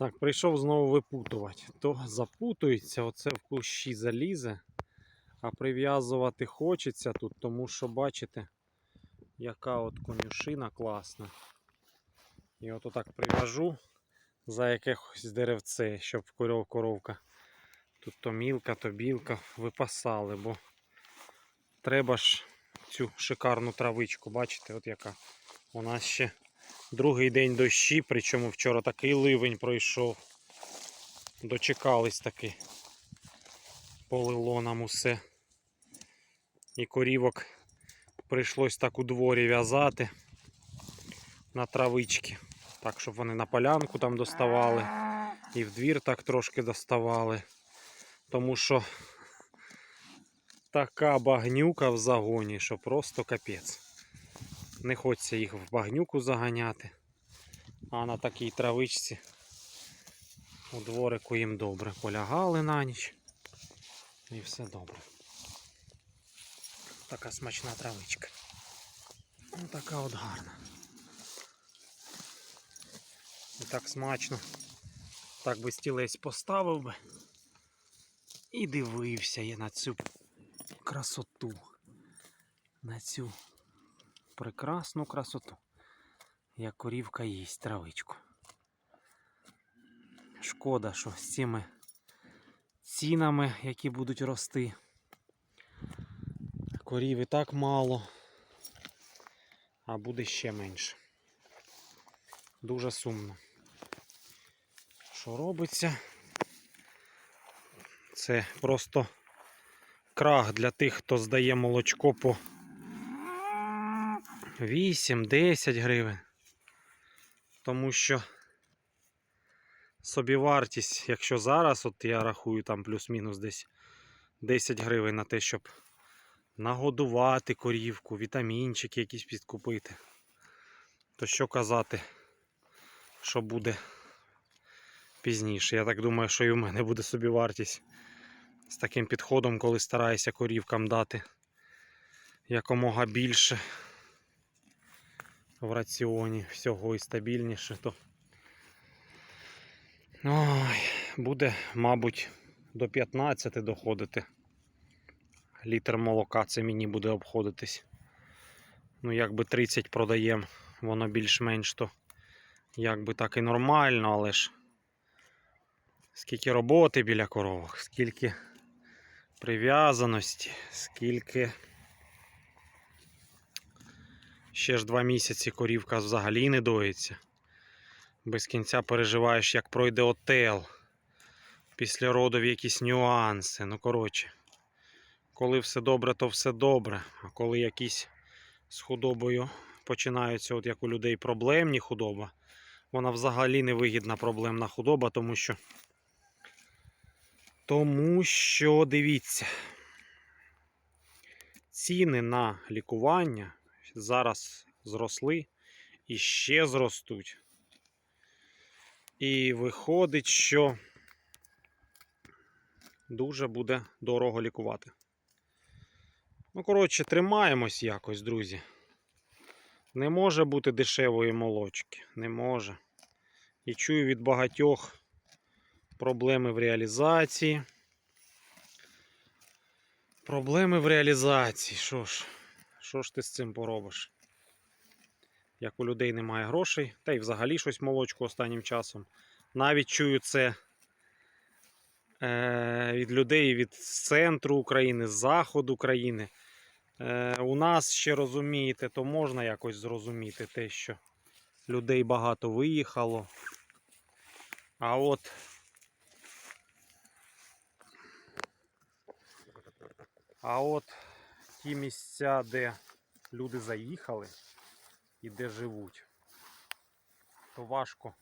Так, прийшов знову випутувати. То запутується, оце в кущі залізе, а прив'язувати хочеться тут, тому що бачите, яка от конюшина класна. І от отак прив'яжу за якихось деревце, щоб коров- коровка. Тут то мілка, то білка випасали, бо треба ж цю шикарну травичку, бачите, от яка. Нас ще другий день дощі, причому вчора такий ливень пройшов. Дочекались таки. Полило нам усе. І корівок прийшлось так у дворі в'язати на травички. Так, щоб вони на полянку там доставали. І в двір так трошки доставали. Тому що така багнюка в загоні, що просто капець. Не хочеться їх в багнюку заганяти. А на такій травичці у дворику їм добре. Полягали на ніч. І все добре. Така смачна травичка. Ну така от гарна. І так смачно. Так би стілець поставив би. І дивився я на цю красоту. На цю прекрасну красоту. Як корівка їсть травичку. Шкода, що з цими цінами, які будуть рости. Корів і так мало, а буде ще менше. Дуже сумно. Що робиться? Це просто крах для тих, хто здає молочко по 8-10 гривень. Тому що собівартість, якщо зараз, от я рахую там плюс-мінус десь 10 гривень на те, щоб нагодувати корівку, вітамінчики якісь підкупити. То що казати, що буде пізніше. Я так думаю, що і в мене буде собівартість з таким підходом, коли стараюся корівкам дати якомога більше в раціоні всього і стабільніше, то Ой, буде, мабуть, до 15 доходити. Літр молока це мені буде обходитись. Ну, якби 30 продаємо, воно більш-менш то якби так і нормально, але ж скільки роботи біля коровок, скільки прив'язаності, скільки ще ж два місяці корівка взагалі не доїться. Без кінця переживаєш, як пройде отел. Після родов якісь нюанси. Ну, коротше, коли все добре, то все добре. А коли якісь з худобою починаються, от як у людей, проблемні худоба, вона взагалі невигідна проблемна худоба, тому що. Тому що дивіться, ціни на лікування зараз зросли і ще зростуть. І виходить, що дуже буде дорого лікувати. Ну, коротше, тримаємось якось, друзі. Не може бути дешевої молочки. Не може. І чую від багатьох проблеми в реалізації. Проблеми в реалізації. Що ж, що ж ти з цим поробиш? Як у людей немає грошей, та й взагалі щось молочко останнім часом. Навіть чую це е, від людей від центру України, з заходу України. Е, у нас ще розумієте, то можна якось зрозуміти те, що людей багато виїхало. А от А от ті місця, де люди заїхали і де живуть, то важко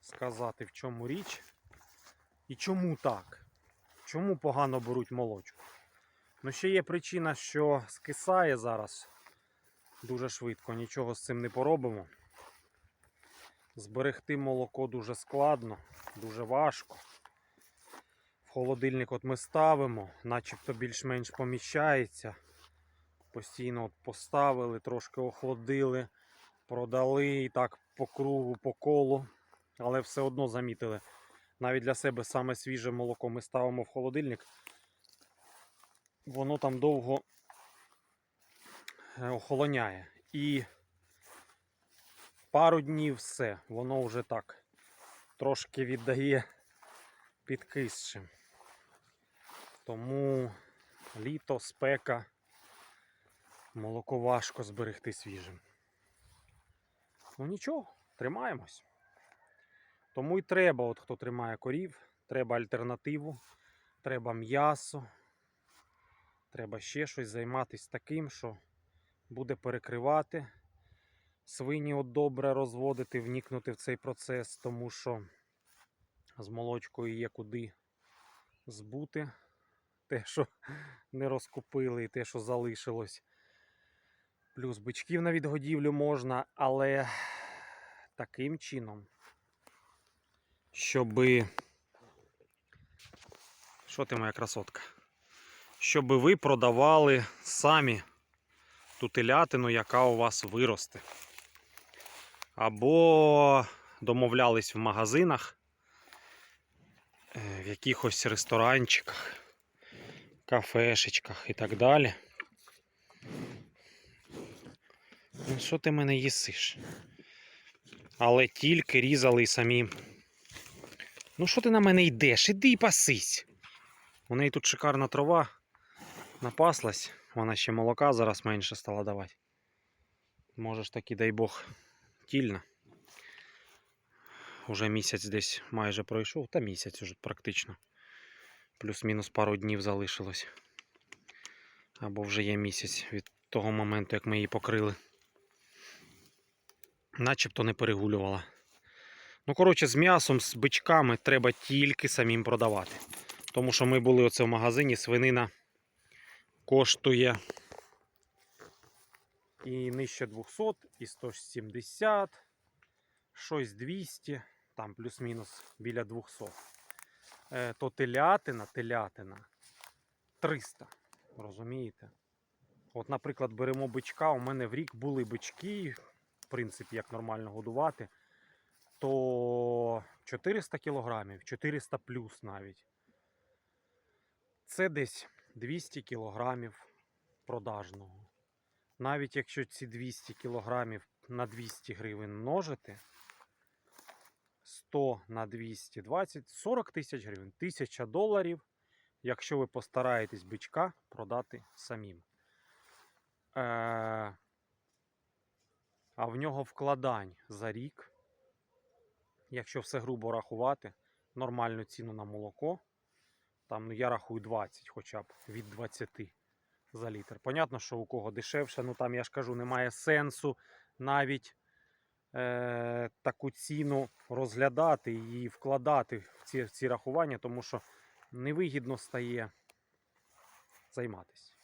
сказати, в чому річ і чому так. Чому погано беруть молочку. Ну, ще є причина, що скисає зараз дуже швидко, нічого з цим не поробимо. Зберегти молоко дуже складно, дуже важко. В холодильник от ми ставимо, начебто більш-менш поміщається. Постійно от поставили, трошки охолодили, продали і так по кругу, по колу. але все одно замітили. Навіть для себе саме свіже молоко ми ставимо в холодильник. Воно там довго е, охолоняє. І пару днів все, воно вже так трошки віддає підкисшим. Тому літо, спека, молоко важко зберегти свіжим. Ну нічого, тримаємось. Тому і треба, от хто тримає корів, треба альтернативу, треба м'ясо, треба ще щось займатися таким, що буде перекривати. Свині от добре розводити, вникнути в цей процес, тому що з молочкою є куди збути те, що не розкупили, і те, що залишилось. Плюс бичків на відгодівлю можна, але таким чином, щоби. Що ти моя красотка? Щоб ви продавали самі ту телятину, яка у вас виросте. Або домовлялись в магазинах, е, в якихось ресторанчиках, кафешечках і так далі. Ну, що ти мене їсиш? Але тільки різали і самі. Ну, що ти на мене йдеш? Іди і пасись. У неї тут шикарна трава. Напаслась. Вона ще молока зараз менше стала давати. Можеш таки, дай Бог, тільна. Уже місяць десь майже пройшов, та місяць уже практично. Плюс-мінус пару днів залишилось. Або вже є місяць від того моменту, як ми її покрили. Начебто не перегулювала. Ну, коротше, з м'ясом, з бичками треба тільки самим продавати. Тому що ми були оце в магазині, свинина коштує і нижче 200, і 170, щось 200, там плюс-мінус біля 200. Е, то телятина, телятина 300. Розумієте? От, наприклад, беремо бичка. У мене в рік були бички, в принципі, як нормально годувати, то 400 кілограмів, 400 плюс навіть. Це десь 200 кілограмів продажного. Навіть якщо ці 200 кілограмів на 200 гривень множити, 100 на 220, 40 тисяч гривень, 1000 доларів, якщо ви постараєтесь бичка продати самим. Е, а в нього вкладань за рік, якщо все грубо рахувати, нормальну ціну на молоко, там ну, я рахую 20 хоча б від 20 за літр. Понятно, що у кого дешевше, ну там я ж кажу, немає сенсу навіть е, таку ціну розглядати і вкладати в ці, в ці рахування, тому що невигідно стає займатися.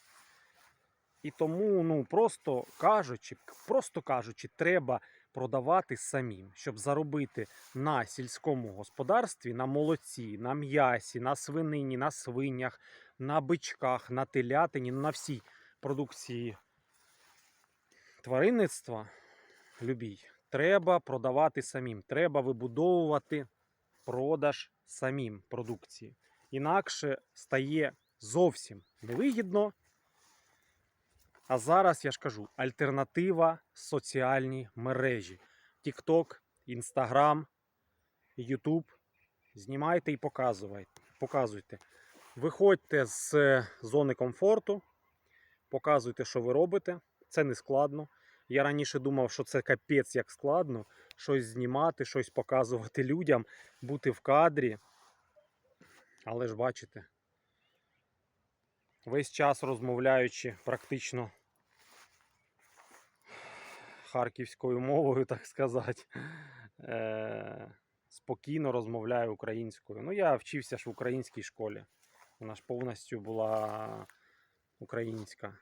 І тому, ну просто кажучи, просто кажучи, треба продавати самим, щоб заробити на сільському господарстві, на молоці, на м'ясі, на свинині, на свинях, на бичках, на телятині, на всій продукції тваринництва любій. Треба продавати самим. Треба вибудовувати продаж самим продукції. Інакше стає зовсім невигідно. А зараз я ж кажу: альтернатива соціальні мережі: TikTok, Instagram, YouTube. Знімайте і показуйте. показуйте. Виходьте з е, зони комфорту, показуйте, що ви робите. Це не складно. Я раніше думав, що це капець як складно. Щось знімати, щось показувати людям, бути в кадрі. Але ж бачите, весь час розмовляючи практично харківською мовою, так сказати, е- спокійно розмовляю українською. Ну, я вчився ж в українській школі. Вона ж повністю була українська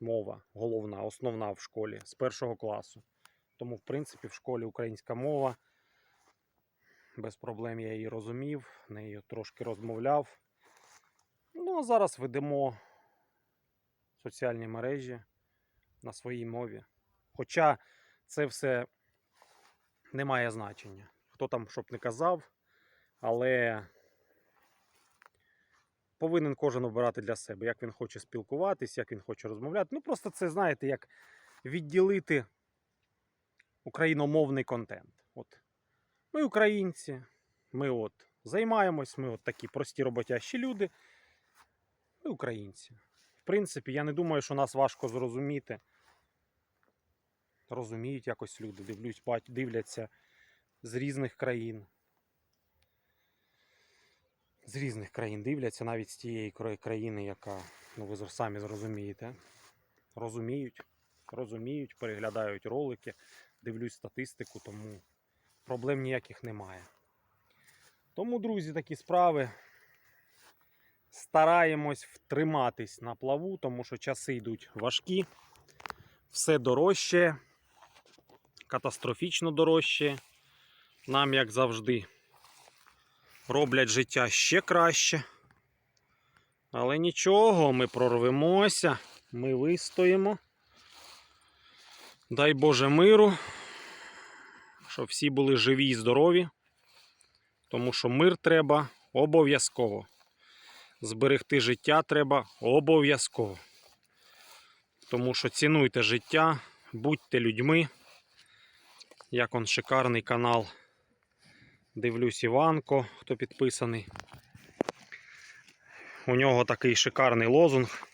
мова, головна, основна в школі з першого класу. Тому, в принципі, в школі українська мова. Без проблем я її розумів, нею трошки розмовляв. Ну, а зараз ведемо соціальні мережі на своїй мові. Хоча це все не має значення. хто там щоб не казав, але повинен кожен обирати для себе, як він хоче спілкуватись, як він хоче розмовляти. Ну, просто це, знаєте, як відділити україномовний контент. От. Ми українці, ми от займаємось, ми от такі прості роботящі люди. Ми українці. В принципі, я не думаю, що нас важко зрозуміти. Розуміють якось люди, дивлюсь, дивляться з різних країн. З різних країн дивляться, навіть з тієї країни, яка, ну ви самі зрозумієте. Розуміють, розуміють, переглядають ролики, дивлюсь статистику, тому проблем ніяких немає. Тому, друзі, такі справи. Стараємось втриматись на плаву, тому що часи йдуть важкі, все дорожче, катастрофічно дорожче. Нам, як завжди, роблять життя ще краще. Але нічого, ми прорвемося, ми вистоїмо. Дай Боже миру, щоб всі були живі і здорові, тому що мир треба обов'язково. Зберегти життя треба обов'язково. Тому що цінуйте життя, будьте людьми. Як он шикарний канал. Дивлюсь Іванко, хто підписаний. У нього такий шикарний лозунг.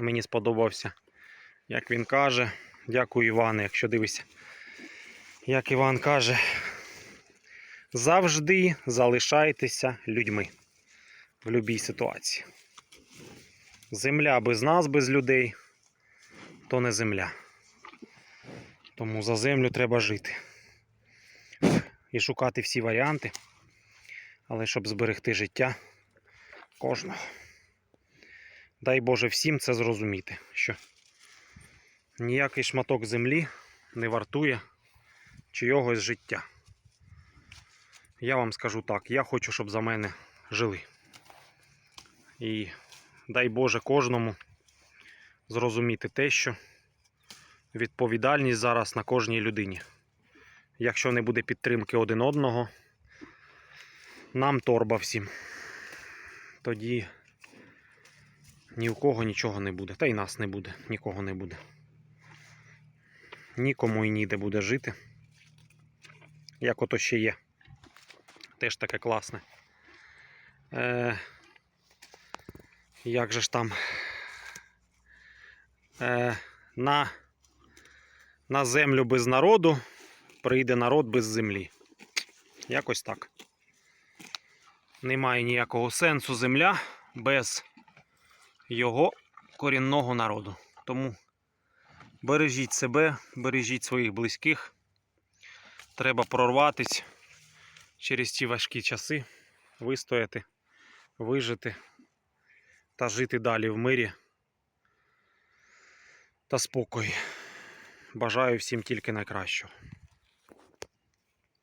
Мені сподобався. Як він каже, дякую Іване, якщо дивишся. Як Іван каже, завжди залишайтеся людьми в будь-якій ситуації. Земля без нас, без людей, то не земля. Тому за землю треба жити. І шукати всі варіанти, але щоб зберегти життя кожного. Дай Боже всім це зрозуміти, що ніякий шматок землі не вартує чийогось життя. Я вам скажу так, я хочу, щоб за мене жили. І дай Боже кожному зрозуміти те, що відповідальність зараз на кожній людині. Якщо не буде підтримки один одного, нам торба всім. Тоді ні у кого нічого не буде. Та й нас не буде, нікого не буде. Нікому і ніде буде жити. Як ото ще є. Теж таке класне. Е, як же ж там е, на, на землю без народу прийде народ без землі. Якось так. Немає ніякого сенсу земля без його корінного народу. Тому бережіть себе, бережіть своїх близьких. Треба прорватись через ці важкі часи, вистояти, вижити та жити далі в мирі та спокої. Бажаю всім тільки найкращого.